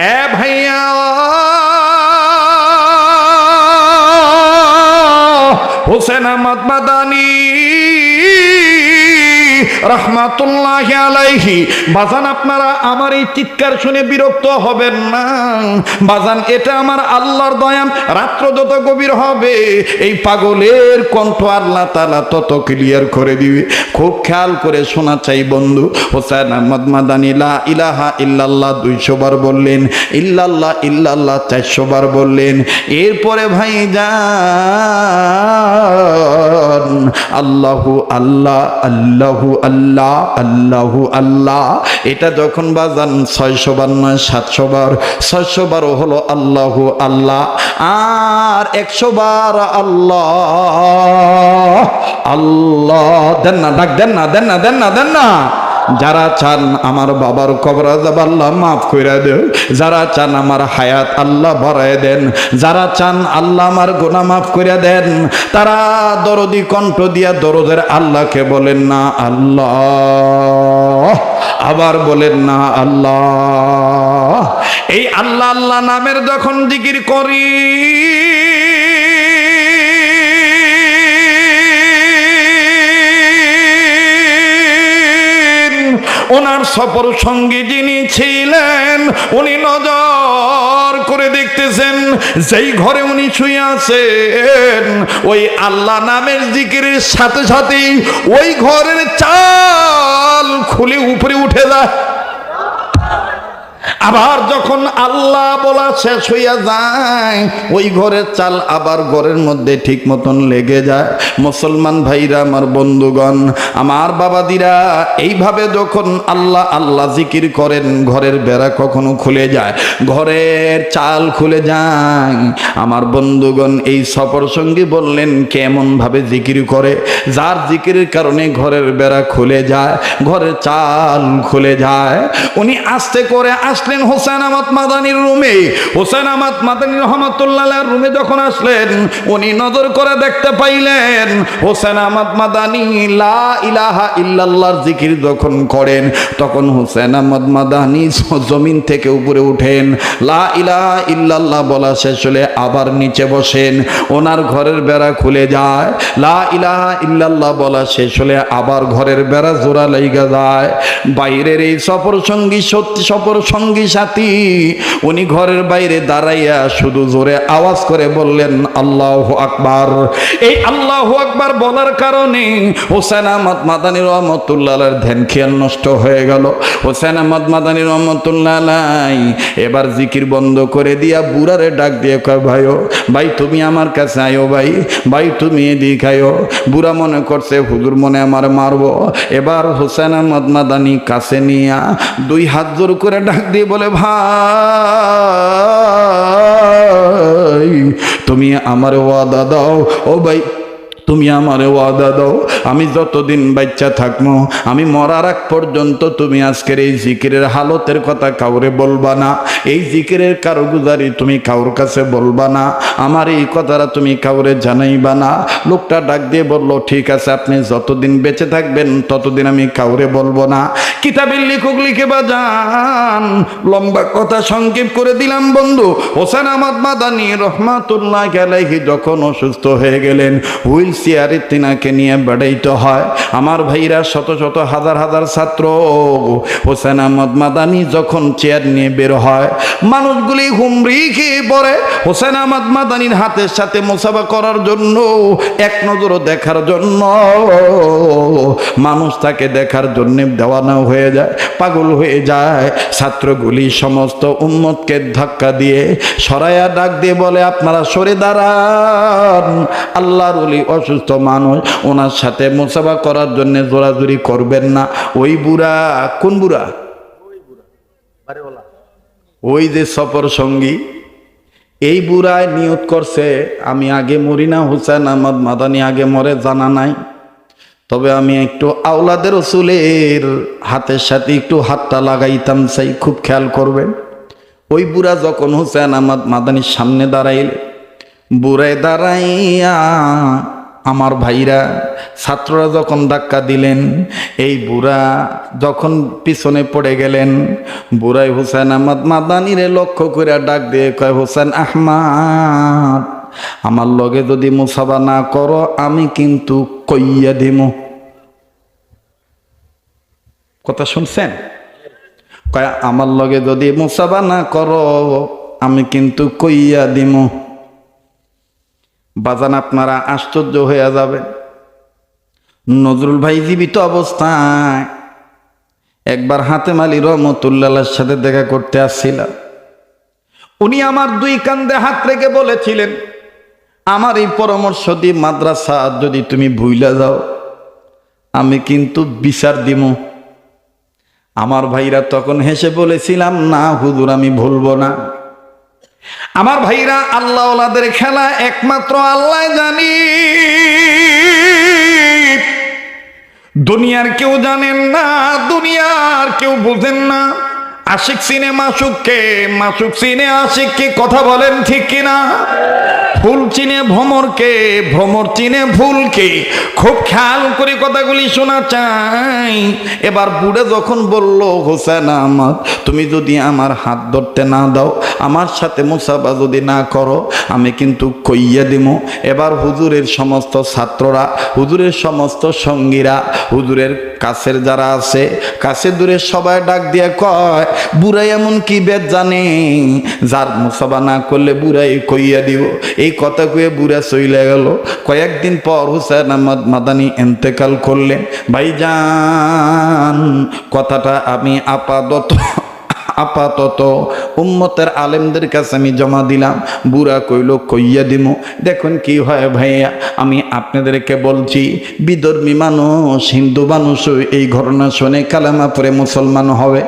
এ ভাইয়া হোসেন আহমদ মাদানী রহমাতুল্লাহ আলাইহি। বাজান, আপনারা আমার এই চিৎকার শুনে বিরক্ত হবেন না। বাজান, এটা আমার আল্লাহর দয়াম রাত্র যত গভীর হবে, এই পাগলের কণ্ঠ আল্লাহ তালা তত ক্লিয়ার করে দিবে। খুব খেয়াল করে শোনা চাই বন্ধু। হোসেন আহমদ মাদানী, লা ইলাহা ইল্লাল্লাহ দুইশো বার বললেন, ইল্লাল্লাহ ইল্লাল্লাহ চারশো বার বললেন, এরপরে ভাই যান আল্লাহু আল্লাহ আল্লাহু আল্লাহ আল্লাহু আল্লাহ। এটা যখন বাজান ছয়শো বার নয়, সাতশো বার, ছয়শো বারও হলো আল্লাহু আল্লাহ, আর একশো বার আল্লাহ আল্লাহ, দেন না, ডাক দেন না দেন না দেন না দেন না। যারা চান আমার বাবার কবর আজাব আল্লাহ মাফ করে দেন, যারা চান আমার হায়াত আল্লাহ ভরায় দেন, যারা চান আল্লাহ আমার গোনা মাফ করে দেন, তারা দরদি কণ্ঠ দিয়া দরদের আল্লাহকে বলেন না আল্লাহ, আবার বলেন না আল্লাহ। এই আল্লাহ আল্লাহ নামের যখন জিকির করি ওনার সফর সঙ্গী যিনি ছিলেন, উনি নজর করে দেখতেছেন, যেই ঘরে উনি শুয়ে আছেন, ওই আল্লাহ নামের জিকিরের সাথে সাথেই ওই ঘরের চাল খুলে উপরে উঠে যায়। আবার যখন আল্লাহ বলা শেষ হইয়া যায়, ওই ঘরের চাল আবার ঘরের মধ্যে ঠিক মতন লেগে যায়। মুসলমান ভাইরা, আমার বন্ধুগণ, আমার বাবাদিরা, এইভাবে যখন আল্লাহ আল্লাহ জিকির করেন, ঘরের বেড়া কখনো খুলে যায়, ঘরের চাল খুলে যায়। আমার বন্ধুগণ, এই সফর সঙ্গী বললেন কেমন ভাবে জিকির করে? যার জিকিরের কারণে ঘরের বেড়া খুলে যায়, ঘরের চাল খুলে যায়। উনি আস্তে করে আসলেন হোসেন আহমদ মাদানির রুমে। হোসেন আহমদ মাদানি রহমতুল্লাহ রুমে যখন আসলেন, উনি নজর করে দেখতে পাইলেন, হোসেন আহমদ মাদানি লা ইলাহা ইল্লাল্লাহর জিকির যখন করেন, তখন হোসেন আহমদ মাদানি জমিন থেকে উপরে উঠেন। লা ইলাহা ইল্লাল্লাহ বলা শেষ হলে আবার নিচে বসেন। ওনার ঘরের বেড়া খুলে যায়। লা ইলাহা ইল্লাল্লাহ বলা শেষ হলে আবার ঘরের বেড়া জোড়া লাইগা যায়। বাইরের এই সফর সঙ্গী সত্যি সফর সঙ্গী সাথী, উনি ঘরের বাইরে দাঁড়াইয়া শুধু জোরে আওয়াজ করে বললেন, আল্লাহ আকবার। এই আল্লাহ আকবার বলার কারণে হোসেন আহমদ মাদানী রহমতুল্লাহ ধ্যান খেয়াল নষ্ট হয়ে গেল। হোসেন আহমদ মাদানী রহমতুল্লাহ এবার জিকির বন্ধ করে দিয়া বুড়ারে ডাক দিয়ে কয়, ভাইও, ভাই তুমি আমার কাছে আয়ো ভাই ভাই তুমি এদিক আয়ো। বুড়া মনে করছে, হুজুর মনে আমার মারবো। এবার হোসেন আহমদ মাদানি কাছে নিয়া দুই হাত জোর করে ডাক দিয়ে বলে ভাই তুমি আমার ওয়াদা দাও। ও ভাই তুমি আমারে ওয়াদা দাও, আমি যতদিন বাচ্চা থাকব আমি মরার আগ পর্যন্ত তুমি আজকের এই জিকিরের হালতের কথা কাউরে বলবা না। এই জিকিরের কারোগুজারি তুমি কাউর কাছে বলবা না। আমার এই কথাটা তুমি কাউরে জানাইবা না। লোকটা ডাক দিয়ে বলল, ঠিক আছে, আপনি যতদিন বেঁচে থাকবেন, ততদিন আমি কাউরে বলব না। কিতাবের লিখুক লিখে বাজান, লম্বা কথা সংক্ষেপ করে দিলাম, বন্ধু। হোসেন আহমদ মাদানি রহমাতুল্লাহ আলাইহি যখন অসুস্থ হয়ে গেলেন, হুইল চেয়ারে তিনাকে নিয়ে বেড়াইতে হয়। আমার ভাইরা শত শত হাজার হাজার ছাত্র। হোসেন আহমদ মাদানি যখন চেয়ার নিয়ে বের হয়, মানুষগুলি হুমরি খেয়ে পড়ে। হোসেন আহমদ মাদানির হাতের সাথে মোসাফা করার জন্য, এক নজরও দেখার জন্য। মানুষ তাকে দেখার জন্য দেওয়ানা হয়ে যায়, পাগল হয়ে যায়। ছাত্রগুলি সমস্ত উম্মতকে ধাক্কা দিয়ে সরাইয়া ডাক দিয়ে বলে, আপনারা সরে দাঁড়ান। আল্লাহর ওলি অসুস্থ মানুষ, ওনার সাথে মোসাফা করার জন্য জোরাজুরি করবেন না। ওই বুড়া, কোন বুড়া? ওই যে সফর সঙ্গী। এই বুড়ায় নিয়ত করছে, আমি আগে মরি না হুসেন আহমদ মাদানি আগে মরে, জানা নাই। তবে আমি একটু আওলাদের রসুলের হাতের সাথে একটু হাতটা লাগাইতাম চাই খুব খেয়াল করবেন। ওই বুড়া যখন হুসেন আহমদ মাদানির সামনে দাঁড়াইল, বুড়ায় দাঁড়াইয়া আমার ভাইরা, ছাত্ররা যখন ধাক্কা দিলেন, এই বুড়া যখন পিছনে পড়ে গেলেন, বুড়াই হুসেন আহমদ মাদানিরে লক্ষ্য করে ডাক দিয়ে কয় হোসেন আহমাদ, আমার লগে যদি মুসাবা না করো, আমি কিন্তু কইয়া দিমু। কথা শুনছেন? কয়, আমার লগে যদি মুসাবা না করো, আমি কিন্তু কইয়া দিমু। বাজান আপনারা আশ্চর্য হয়ে যাবেন। নজরুল ভাই জীবিত অবস্থায়। একবার হাতে মালি রহমতুল্লাহর সাথে দেখা করতে আসছিলাম। উনি আমার দুই কান্দে হাত রেখে বলেছিলেন, আমার এই পরামর্শ দিয়ে মাদ্রাসা যদি তুমি ভুইলা যাও, আমি কিন্তু বিচার দিমু। আমার ভাইরা তখন হেসে বলেছিলাম, না হুজুর, আমি ভুলবো না। আমার ভাইরা আল্লাহ ওলাদের খেলা একমাত্র আল্লাহ জানি। দুনিয়ার কেউ জানেন না, দুনিয়ার কেউ বুঝেন না। আশিক সিনে মাসুককে, মাসুক সিনে আশিককে কথা বলেন ঠিক কিনা? ফুল চিনে ভ্রমরকে, ভ্রমর চিনে ফুলকে খুব খেয়াল করে কথাগুলি শোনা চাই। এবার বুড়ে যখন বলল, হোসেন আহমদ, তুমি যদি আমার হাত ধরতে না দাও, আমার সাথে মুসাফা যদি না করো, আমি কিন্তু কইয়া দিব। এবার হুজুরের সমস্ত ছাত্ররা, হুজুরের সমস্ত সঙ্গীরা, হুজুরের কাছের যারা আছে কাছে দূরে সবাই ডাক দিয়ে কয় বুড়াই এমন কি বেদ জানে? যার মুসাফা না করলে বুড়াই কইয়া দিব। এই কথা কয়ে বুড়া চইলে গেল। কয়েকদিন পর হুসেন আহমদ মাদানি এন্তেকাল করলেন। ভাইজান, কথাটা আমি আপাতত আপাতত উম্মতের আলেমদের কাছে আমি জমা দিলাম। বুড়া কইল, কইয়া দিম। দেখুন কি হয় ভাইয়া, আমি আপনাদেরকে বলছি, বিধর্মী মানুষ, হিন্দু মানুষ এই ঘটনা শুনে কালামা পরে মুসলমান হবে।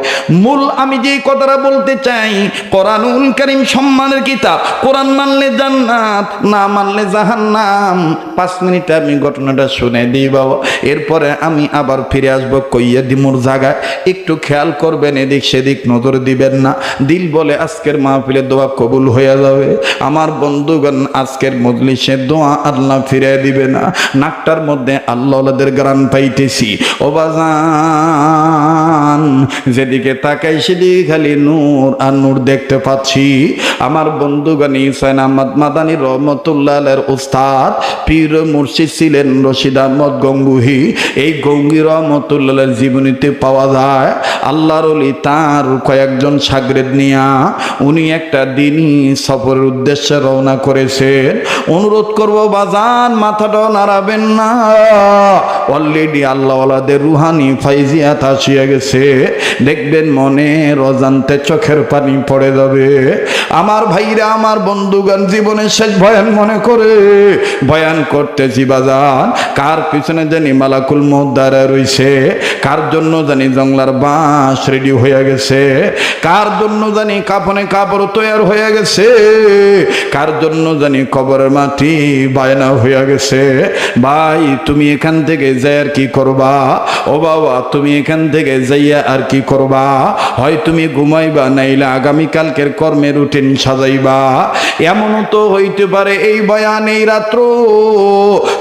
মূল আমি যে কথাটা বলতে চাই, কোরআনুল করিম সম্মানের কিতাব। কোরআন মানলে জান্নাত, না মানলে জাহান্নাম। পাঁচ মিনিটে আমি ঘটনাটা শুনে দিই বাবা। এরপরে আমি আবার ফিরে আসব কইয়া দিমুর জায়গায়। একটু খেয়াল করবেন, এদিক সেদিক নজর দিবেন না। দিল বলে, আজকের মাহফিলে দোয়া কবুল হয়ে যাবে। আমার বন্ধুগণ আজকের মজলিসে দোয়া আল্লাহ ফিরে দিবে না। নাকটার মধ্যে আল্লাহদের গ্রান পাইতেছি। ও বাজান, যেদিকে তাকাই সেদিকে খালি নূর আর নূর দেখতে পাচ্ছি। আমার বন্ধুগণ ইসাইন আহমদ মাদানী রহমতুল্লাহের উস্তাদ পীর মুর্শিদ ছিলেন রশিদ আহমদ গঙ্গুহি। এই গঙ্গি রহমতুল্লাহের জীবনীতে পাওয়া যায়, আল্লাহর তার কয়েকজন সাগরেদ নিয়া উনি একটা দিনই সফরের উদ্দেশ্যে রওনা করেছেন। অনুরোধ করব, বাজান মাথাটাও নাড়াবেন না। অলরেডি আল্লাহওয়ালাদের রুহানি ফাইজিয়াত আসিয়া গেছে। দেখবেন মনে রজান্তে চোখের পানি পড়ে যাবে। আমার ভাইরা, আমার বন্ধুগান জীবনের শেষ ভয়ান মনে করে। বয়ান করতেছি, বাজান, কার পিছনে জানি মালাকুল মোদ্দারা রইছে? কার জন্য জানি জংলার বাঁশ রেডি হয়ে গেছে? কার জন্য জানি কাপনে কাপড় তৈয়ার হয়ে গেছে? কার জন্য জানি কবরের মাটি বায়না হয়ে গেছে? ভাই, তুমি এখান থেকে যাই আর কি করবা? ও বাবা, তুমি এখান থেকে যাইয়া আর কি করবা? হয় তুমি ঘুমাইবা, নাইলে আগামীকালকের কর্মের রুটিন সাজাইবা। এমনও তো হইতে পারে এই বয়ান এই রাত্র।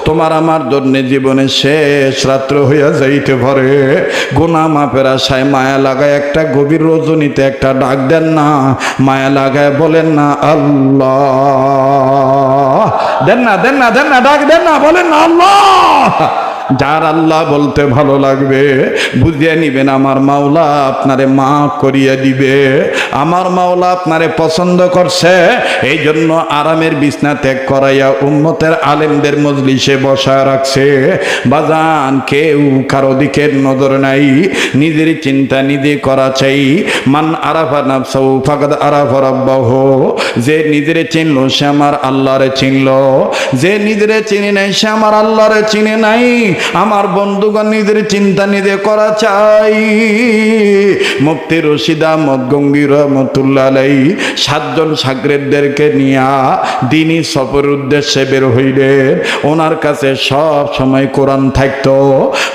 তোমার আমার জন্য জীবনে শেষ রাত্র হইয়া যাইতে পারে। গোনা মাপের আশায় মায়া লাগায় একটা গভীর রজনীতে একটা ডাক দেন না। মায়া লাগায় বলেন না, আল্লাহ। দেন না দেন না দেন না, ডাক দেন না, বলেন না, আল্লাহ। যার আল্লাহ বলতে ভালো লাগবে, বুঝিয়ে নিবেন, আমার মাওলা আপনারে মা করিয়ে দিবে। আমার মাওলা আপনারে পছন্দ করছে এই জন্য আরামের বিছনা ত্যাগ করাইয়া উম্মতের আলেমদের মজলিসে বসায় রাখছে। বাজান, কেউ কারও দিকে নজর নাই, নিজের চিন্তা নিজে করা চাই। মান আরাফা নাফসাউ ফাকাদ আরাফা রাব্বাহু, যে নিজেরে চিনল সে আমার আল্লাহরে চিনল। যে নিজেরে চিনে নাই সে আমার আল্লাহরে চিনে নাই। আমার বন্ধুগণ নিজের চিন্তা নিজে করা চাই। মুক্তি রশিদা মদ গঙ্গি রহমতুল্লাহ আলাই সাতজন সাগরেদদেরকে নিয়া দিনই সফর উদ্দেশ্যে বের হইলেন। ওনার কাছে সব সময় কোরআন থাকতো।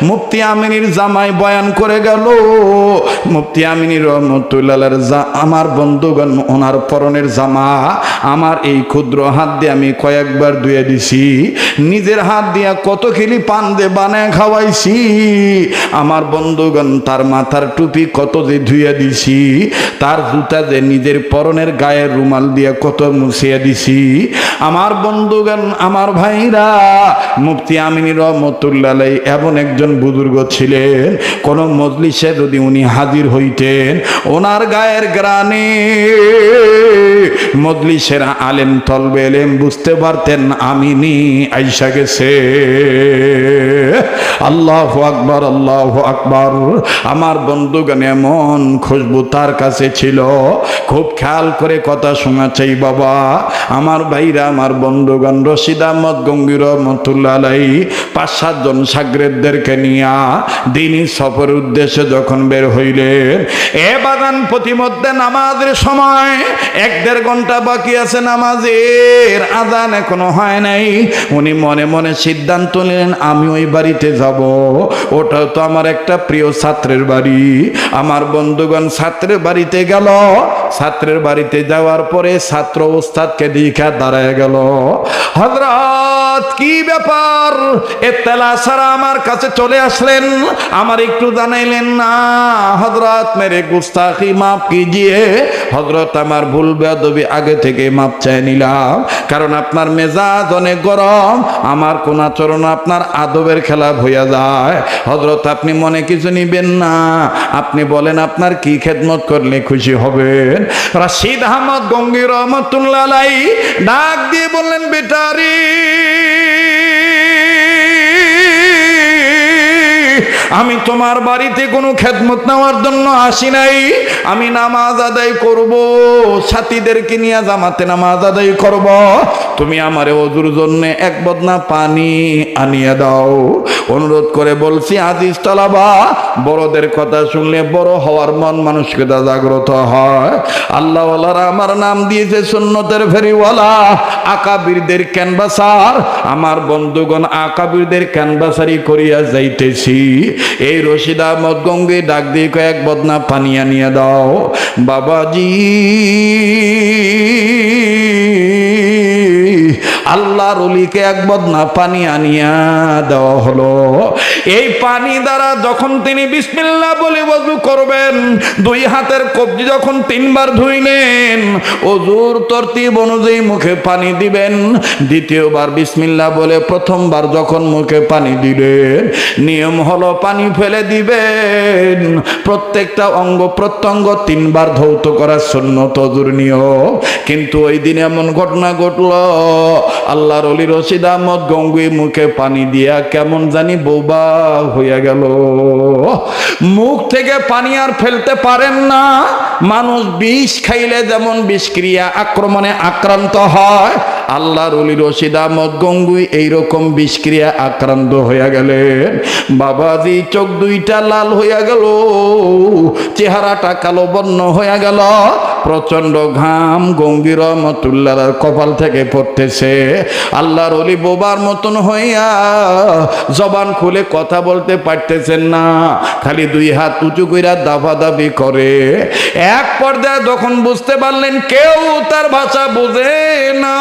মুফতি আমিনীর জামাই বয়ান করে গেল। মুফতি আমিনী রহমতুল্লাহ আমার বন্ধুগণ, ওনার পরনের জামা, আমার এই ক্ষুদ্র হাত দিয়ে আমি কয়েকবার ধুয়ে দিছি। নিজের হাত দিয়া কত খিলি পান দে বানায় খাওয়াইছি। আমার বন্ধুগণ, তার মাথার টুপি কত যে ধুয়ে দিছি, তার জুতা যে নিজের পরনের গায়ের রুমাল দিয়া কত মুছিয়া দিছি। আমার বন্ধুগণ, আমার ভাইরা, মুফতি আমিনী রহমতুল্লাহ এমন একজন বুজুর্গ ছিলেন, কোন মজলিসে যদি উনি হাজির হইতেন, ওনার গায়ের গ্রানে মজলিসের আলেম, তলবে এলেম বুঝতে পারতেন, আমিনি আইসা গেছে। আল্লাহ আকবর আল্লাহ আকবর। আমার বন্ধুগণ এমন খুশবু তার কাছে ছিল। খুব খেয়াল করে কথা শোনা চাই বাবা। আমার ভাইরা, আমার বন্ধুগণ, রশিদ আহমদ গঙ্গির রহমতুল্লাহ আলাই পাঁচ সাতজন সাগরেদদেরকে নিয়া দিনই সফর উদ্দেশ্যে যখন বের হইলেন, এ বাগান প্রতিমধ্যে নামাজের সময় এক দেড় ঘণ্টা বাকি আছে নামাজের। আদান এখনও হয় নাই। উনি মনে মনে সিদ্ধান্ত নিলেন আমি ওই বাড়িতে যাব। ওটাও তো আমার একটা প্রিয় ছাত্রের বাড়ি। আমার বন্ধুগণ ছাত্রের বাড়িতে গেল। ছাত্রের বাড়িতে যাওয়ার পরে ছাত্র ওস্তাদকে দীক্ষা দাঁড়ায় গেল। হজরত কি ব্যাপার? এতেলা সারা আমার কাছে চলে আসলেন। আমার একটু জানাইলেন না। হজরত মেরে গুস্তাখি মাফ কিজিয়ে হজরত আমার ভুল বেদবি আগে থেকে মাপ চাই নিলাম। কারণ আপনার মেজাজ অনেক গরম। আমার কোন আচরণ আপনার আদবের খেলা হইয়া যায়। হজরত আপনি মনে কিছু নিবেন না। আপনি বলেন, আপনার কি খেদমত করলে খুশি হবেন? রাশিদ আহমদ গঙ্গির রহমতুল্লাহ ডাক দিয়ে বললেন, বেটারি, আমি তোমার বাড়িতে কোনো খেদমত নেওয়ার জন্য আসি নাই। আমি নামাজ আদায় করব, সাথীদেরকে নিয়ে জামাতে নামাজ আদায় করব। তুমি আমারে অজুর জন্য এক বদনা পানি আনিয়ে দাও। অনুরোধ করে বলছি আজিজ তলাবা, বড়দের কথা শুনলে বড় হওয়ার মন মানুষকে তা জাগ্রত হয়। আল্লাহওয়ালারা আমার নাম দিয়েছে সুন্নতের ফেরিওয়ালা, আকাবিরদের ক্যানভাসার। আমার বন্ধুগণ আকাবিরদের ক্যানভাসারি করিয়া যাইতেছি। এই রশিদ আহমদ গঙ্গে ডাক দিয়ে কয়েক বদনা পানি আনিয়ে দাও। বাবাজি আল্লাহর অলিকে এক বদনা পানি আনিয়া দেওয়া হলো। এই পানি দ্বারা যখন তিনি বিসমিল্লাহ বলে বজু করবেন, দুই হাতের কবজি যখন তিনবার ধুইলেন অজুর তরতিব অনুযায়ী মুখে পানি দিবেন। দ্বিতীয়বার বিসমিল্লাহ বলে প্রথমবার যখন মুখে পানি দিলেন, নিয়ম হলো পানি ফেলে দিবেন। প্রত্যেকটা অঙ্গ প্রত্যঙ্গ তিনবার ধৌত করার শূন্য তজুর নিয়ম। কিন্তু ওই দিন এমন ঘটনা ঘটলো আল্লাহর অলি রশিদ আহমদ গঙ্গুই মুখে পানি দিয়া কেমন জানি বোবা হইয়া গেল। মুখ থেকে পানি আর ফেলতে পারেন না। মানুষ বিষ খাইলে যেমন বিষক্রিয়া আক্রমণে আক্রান্ত হয়, আল্লাহর অলি রশিদ আহমদ গঙ্গুই এইরকম বিষক্রিয়া আক্রান্ত হইয়া গেলেন। বাবাজি, চোখ দুইটা লাল হইয়া গেল। চেহারাটা কালো বর্ণ হইয়া গেল। প্রচণ্ড ঘাম, গম্ভীর মতুল্লার কপাল থেকে পড়তেছে। আল্লাহর অলি বোবার মতন হইয়া জবান খুলে কথা বলতে পারতেছেন না। খালি দুই হাত উঁচু কইরা দাফা দাবি করে। এক পর্যায়ে যখন বুঝতে পারলেন কেউ তার ভাষা বোঝে না।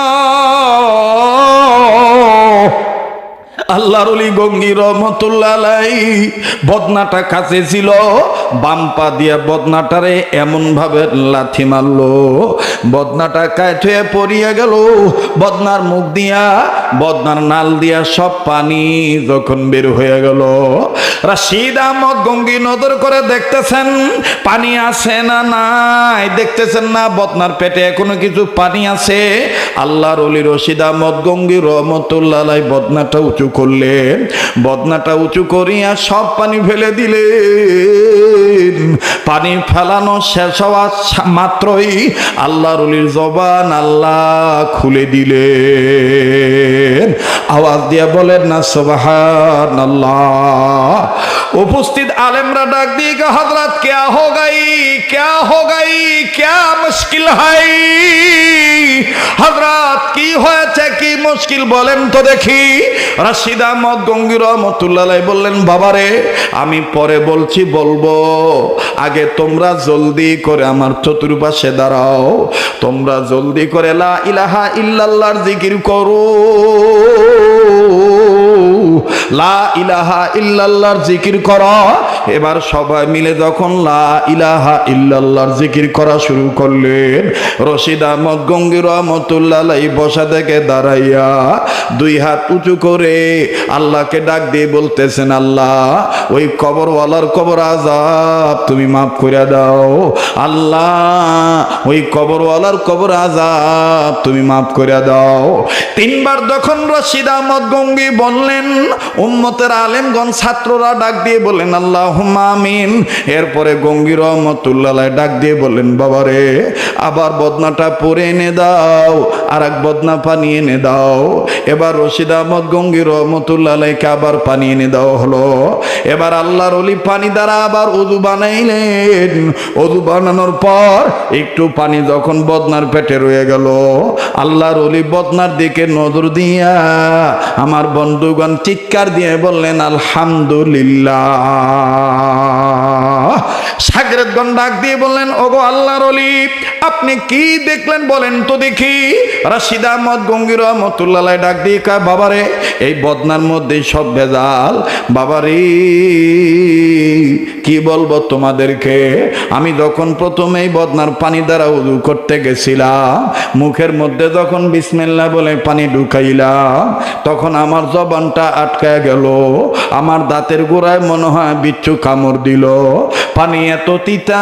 আল্লাহর অলি গঙ্গি রহমতুল্লাহ বদনাটা কাছে ছিল, বাম পা দিয়া বদনাটারে এমন ভাবে লাথি মারলো। বদনাটা হয়ে পড়িয়া গেল। বদনার মুখ দিয়া, বদনার নাল দিয়া সব পানি যখন বের হয়ে গেল। রাশিদ আহমদ গঙ্গি নজর করে দেখতেছেন, পানি আছে না নাই? দেখতেছেন না, বদনার পেটে এখনও কিছু পানি আছে? আল্লাহর অলি রশিদ আহমদ গঙ্গি রহমতুল্লাহ বদনাটা উঁচু করে করলেন। বদনাটা উঁচু করিয়া সব পানি ফেলে দিলে পানি ফেলানো শেষ হওয়া মাত্রই আল্লাহ রুলির জবান আল্লাহ খুলে দিলে আওয়াজ দিয়া বলেন না সবাহ আল্লাহ উপস্থিত আলেমরা ডাক দিয়ে কে হজরত क्या हो गई क्या हो गई क्या মুশকিল হাই হজরত কি হয়েছে কি মুশকিল বলেন তো দেখি রাশিদ আহমদ গঙ্গির রহমতুল্লাহ বললেন বাবারে আমি পরে বলছি বলবো আগে তোমরা জলদি করে আমার চতুর্পাশে দাঁড়াও তোমরা জলদি করে লা ইলাহা ইল্লাল্লাহর জিকির করো লা ইলাহা ইল্লাল্লাহর জিকির করা। এবার সবাই মিলে যখন লা ইলাহা ইল্লাল্লাহর জিকির করা শুরু করলেন, রশিদ আহমদ গঙ্গির রহমতুল্লাহ বসা থেকে দাঁড়াইয়া দুই হাত উঁচু করে আল্লাহকে ডাক দিয়ে বলতেছেন, আল্লাহ, ওই কবরওয়ালার কবর আজাব তুমি মাফ করে দাও। আল্লাহ, ওই কবরওয়ালার কবর আজাব তুমি মাফ করে দাও। তিনবার যখন রশিদ আহমদ গঙ্গি বললেন উম্মতের আলেমগণ ছাত্ররা ডাক দিয়ে বললেন আল্লাহ আমিন। এরপরে গঙ্গি রহমতুল্লাহ ডাক দিয়ে বললেন বাবারে, আবার বদনাটা পরে এনে দাও আর এক বদনা পানি এনে দাও। এবার রশিদ আহমদ গঙ্গি রহমতুল্লাহকে আবার পানি এনে দেওয়া হলো। এবার আল্লাহর অলি পানি দ্বারা আবার উদু বানাইলেন। উদু বানানোর পর একটু পানি যখন বদনার পেটে রয়ে গেল, আল্লাহর অলি বদনার দিকে নজর দিয়া, আমার বন্ধুগণ চিৎকার দিয়ে বললেন আলহামদুলিল্লাহ। সাগরেদগণ ডাক দিয়ে বললেন ওগো আল্লাহর অলি আপনি কি দেখলেন বলেন তো দেখি। রাশিদ আহমদ, গঙ্গির রহমতুল্লাহ ডাক দিয়ে কয়, বাবারে, এই বদনার মধ্যে সব ভেজাল। বাবারে, কি বলব তোমাদেরকে? আমি যখন প্রথমে এই বদনার পানি দ্বারা উদু করতে গেছিলাম, মুখের মধ্যে যখন বিসমিল্লা বলে পানি ঢুকাইলাম, তখন আমার জবানটা আটকায় গেল। আমার দাঁতের গোড়ায় মনে হয় বিচ্ছু কামড় দিল। পানি এত তিতা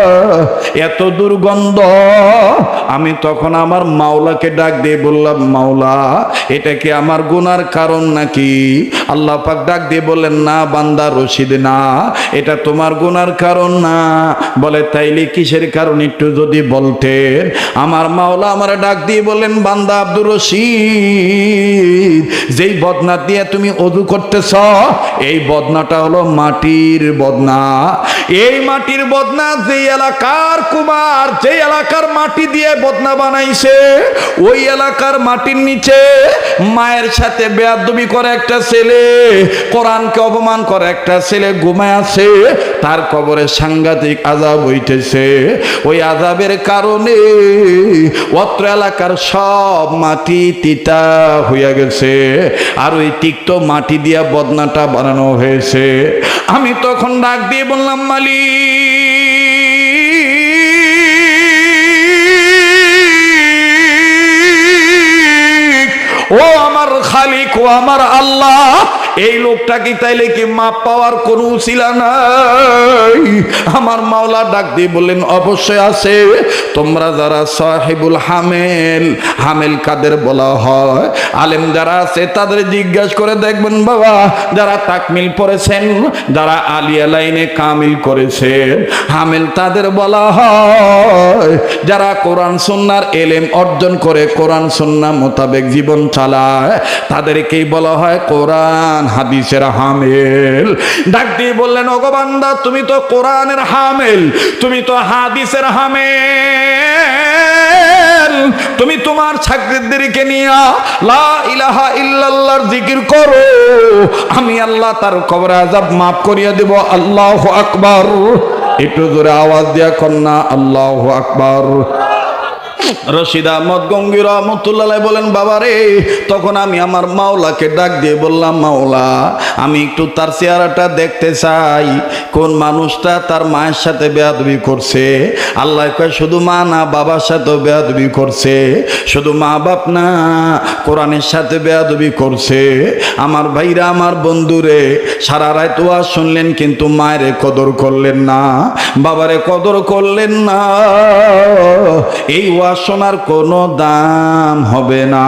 এত দুর্গন্ধ। আমি তখন আমার মাওলাকে ডাক দিয়ে বললাম, মাওলা, এটা কি আমার গুনার কারণ নাকি? আল্লাহ পাক ডাক দিয়ে বললেন, না বান্দা, রশিদ, না, এটা তোমার গুনার কারণ না। বলে, তাইলে কিসের কারণ একটু যদি বলতেন? আমার মাওলা আমার ডাক দিয়ে বললেন, বান্দা আব্দুর রশিদ, যেই বদনা দিয়ে তুমি অজু করতেছ, এই বদনাটা হলো মাটির বদনা। এই মাটির বদনা যে এলাকার কুমার যে এলাকার মাটি দিয়ে বদনা বানাইছে, ওই এলাকার মাটির নিচে মায়ের সাথে বেয়াদবি করে একটা ছেলে, কোরআনকে অপমান করে একটা ছেলে ঘুমায় আছে, তার কবরে সাংঘাতিক আজাব হইতেছে। ওই আজাবের কারণে অত্র এলাকার সব মাটি তিতা হইয়া গেছে, আর ওই তিক্ত মাটি দিয়া বদনাটা বানানো হয়েছে। আমি তখন ডাক দিয়ে বললাম, মালিক ও আমার খালিক ও আমার আল্লাহ এই লোকটা কি তাইলে কি মাপ পাওয়ার কোনো উচিলা নাই? আমার মাওলা ডাক দিয়ে বললেন, অবশ্যই আছে। তোমরা যারা সাহেবুল হামেল হামেল কাদের বলা হয়, আলেম যারা আছে, তাদের জিজ্ঞাসা করে দেখবেন বাবা, যারা তাকমিল পড়েছেন, যারা আলিয়া লাইনে কামিল করেছেন, হামেল তাদের বলা হয়, যারা কোরআন সন্ন্যার এলেম অর্জন করে, কোরআন সন্না মোতাবেক জীবন চালায়, তাদেরকেই বলা হয় কোরআন। হাদিসের হামেল। ডাক দিয়ে বললেন ওগবান্দা তুমি তো কোরআনের হামেল, তুমি তো হাদিসের হামেল। তুমি তোমার ছাত্রীদেরকে নিয়ে লা ইলাহা ইল্লাল্লাহর জিকির করো। আমি আল্লাহ তার কবর আজাব মাফ করিয়া দেব। আল্লাহ আকবার। একটু জোরে আওয়াজ দিয়া কন্যা, আল্লাহ আকবার। রশিদ আহমদ গঙ্গির রহমতুল্লাহ বলেন, বাবা রে, তখন আমি আমার মাওলাকে ডাক দিয়ে বললাম, মাওলা, আমি একটু তার চেহারাটা দেখতে চাই। কোন মানুষটা তার মায়ের সাথে বেয়াদবি করছে? আল্লাহ কয়, শুধু মা না, বাবার সাথেও বেয়াদবি করছে। শুধু মা বাপ না, কোরআনের সাথে বেয়াদবি করছে। আমার ভাইরা, আমার বন্ধুরে, সারা রায় তো ওয়াজ শুনলেন, কিন্তু মায়ের কদর করলেন না। বাবারে, কদর করলেন না। এই ওয়াজ বাসনার কোনো দাম হবে না।